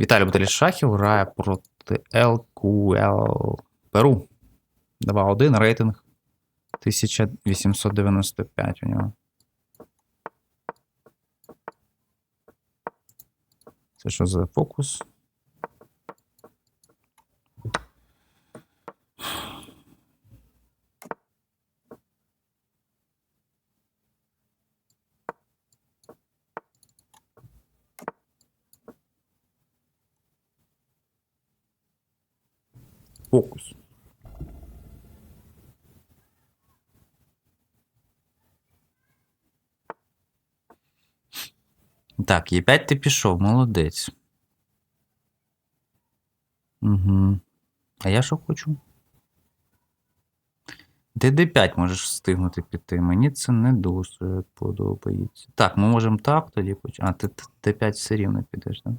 Віталій Баталій Шахів грає проти ЛКЛ Перу. 2-1 рейтинг 1895 у нього. Це що за фокус? Фокус. Так, Є5 ти пішов, молодець. Угу. А я що хочу? Ти d5 можеш встигнути піти. Мені це не дуже подобається. Так, ми можемо так тоді почати. А, ти ти d5 все рівно підеш, так?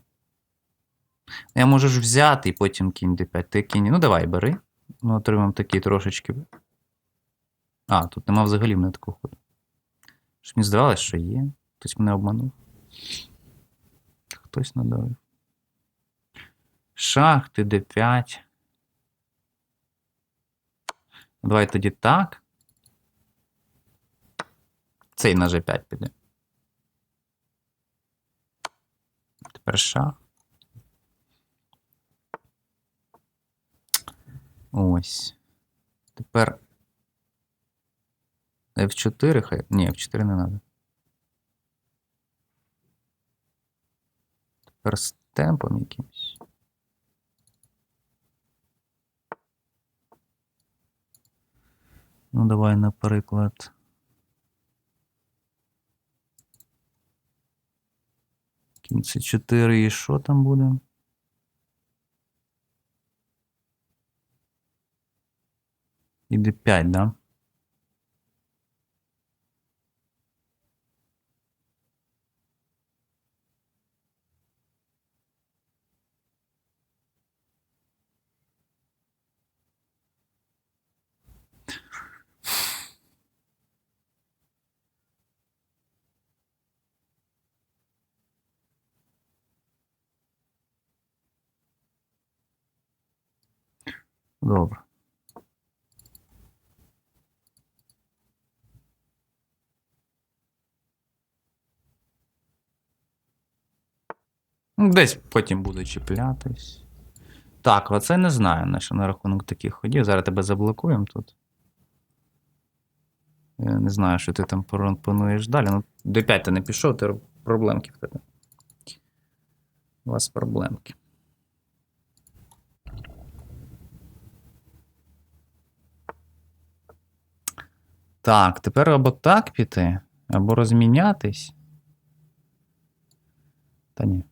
Я можу ж взяти і потім кінь d5. Ти кінь. Ну, давай, бери. Ми отримаємо такі трошечки. А, тут нема взагалі мене такого ходу. Що мені здавалося, що є. Хтось мене обманув. Хтось надавив. Шах, ти d5. Давай тоді так. Цей на G5 піде. Тепер шах. Ось. Тепер F4 хай. Ні, F4 не треба. Тепер з темпом якимось. Ну, давай, наприклад. Кінці 4 і що там буде? І d5, да? Добре. Десь потім буду чіплятись. Так, оце не знаю на що на рахунок таких ходів. Зараз тебе заблокуємо тут. Я не знаю, що ти там пропонуєш далі. Ну, D5 ти не пішов, ти проблемки в тебе. У вас проблемки. Так, тепер або так піти, або розмінятись. Та ні.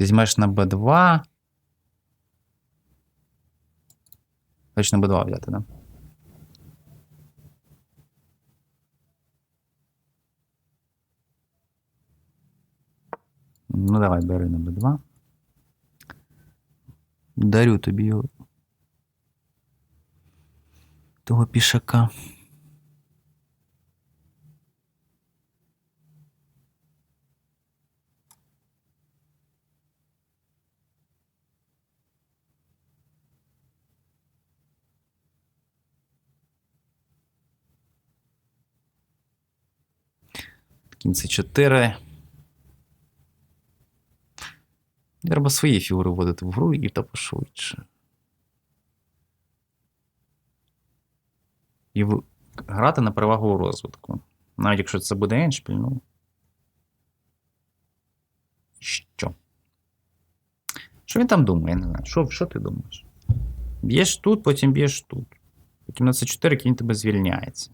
Візьмеш на B2. Хочеш на B2 взяти, да? Ну, давай, бери на B2. Дарю тобі його. Того пішака. Кінці 4. Треба свої фігури вводити в гру і та пошвидше. І в... грати на перевагу у розвитку. Навіть якщо це буде еншпіль, ну. Що? Що він там думає? Не знаю. Що, що ти думаєш? Б'єш тут, потім б'єш тут. Потім на це 4 кінь тебе звільняється.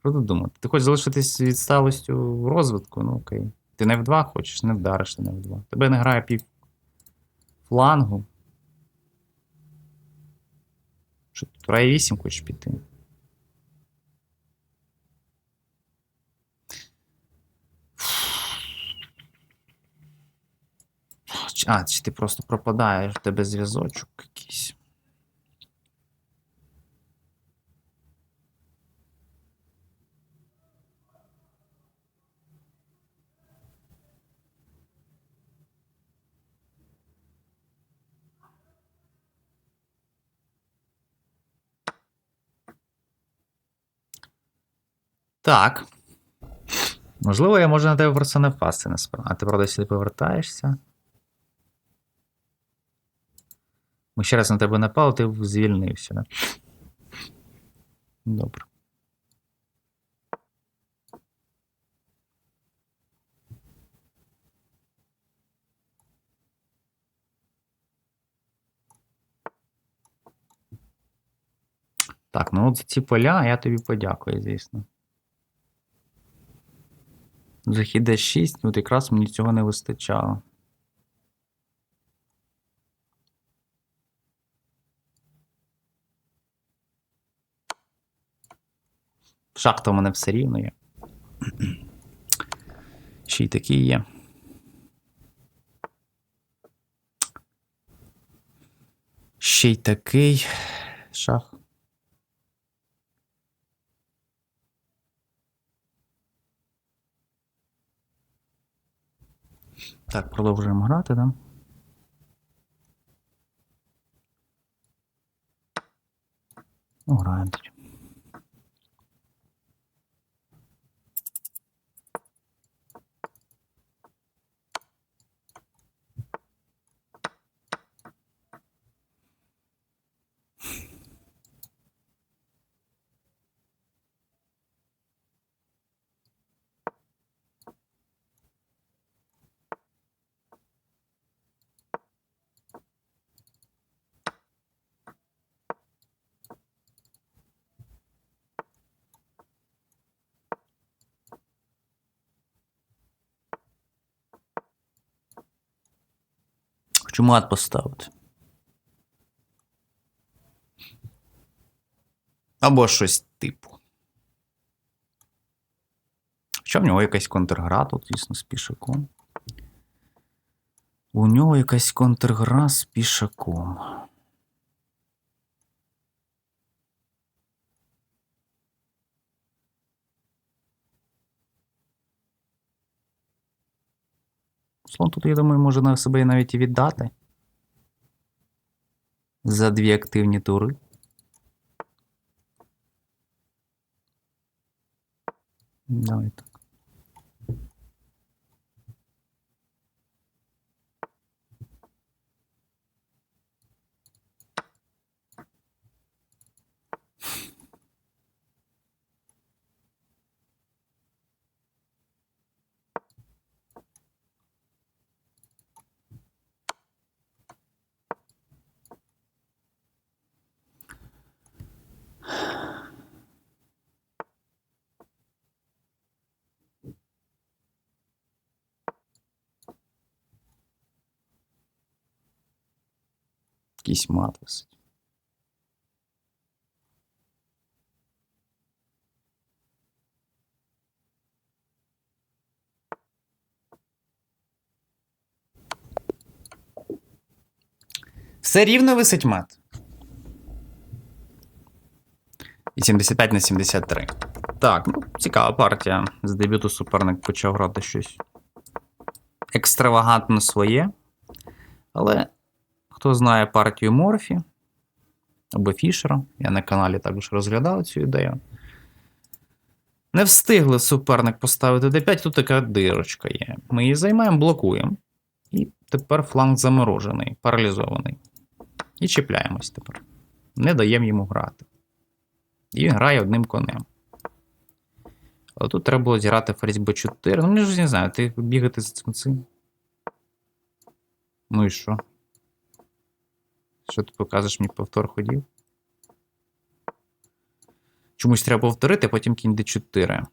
Що ти думати? Ти хочеш залишитись відсталостю в розвитку? Ну окей. Ти не в 2 хочеш, не вдариш ти не в 2. Тебе не грає пів флангу. Що тут Рай 8 хочеш піти? А, чи ти просто пропадаєш, в тебе зв'язочок якийсь. Так. Можливо, я можу на тебе просто не впасти насправді. А ти правда сюди повертаєшся. Ми ще раз на тебе напали, ти звільнився, да? Добре. Так, ну от за ці поля я тобі подякую, звісно. Захід D6, от якраз мені цього не вистачало. Шахта в мене все рівно є. Ще й такі є. Ще й такий шах. Так, продовжуємо грати, да? Ну, граємо тоді. Хочу мат поставити. Або щось типу. Що в нього якась контргра тут, звісно, з пішаком. У нього якась контргра з пішаком. Слон тут, я думаю, може на себе навіть і віддати. За дві активні тури. Давай Якийсь мат висить. Все рівно висить мат. 85 на 73. Так, ну, цікава партія. З дебюту суперник почав грати щось екстравагантно своє. Але хто знає партію Морфі або Фішера, я на каналі також розглядав цю ідею. Не встигли суперник поставити d5, тут така дирочка є. Ми її займаємо, блокуємо. І тепер фланг заморожений, паралізований. І чіпляємось тепер. Не даємо йому грати. І він грає одним конем. Але тут треба було зіграти ферзь b4. Ну, мені ж не знаю, ти бігати з цим цим. Ну і що? Що ти показуєш мені повтор ходів? Чомусь треба повторити, а потім кінь d4.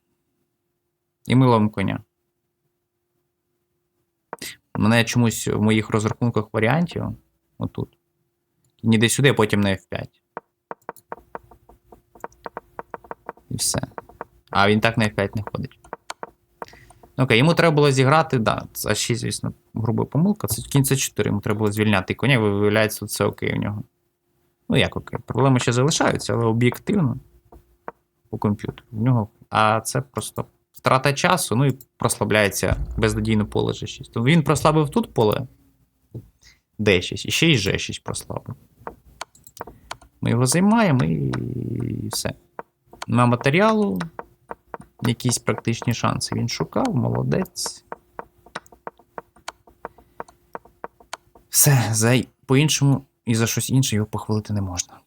І ми ловимо коня. Мене чомусь в моїх розрахунках варіантів. Отут. Кінь іде сюди, а потім на F5. І все. А він так на F5 не ходить. Окей, йому треба було зіграти, да, а 6, звісно, груба помилка. Це кінь це 4, йому треба було звільняти коня, виявляється, все окей в нього. Ну, як окей. Проблеми ще залишаються, але об'єктивно по комп'ютеру. В нього. А це просто втрата часу, ну і прослабляється безнадійно поле G6. Тому він прослабив тут поле D6, і ще й G6 прослабив. Ми його займаємо і, і все. Нема матеріалу. Якісь практичні шанси він шукав, молодець. Все, за по-іншому і за щось інше його похвалити не можна.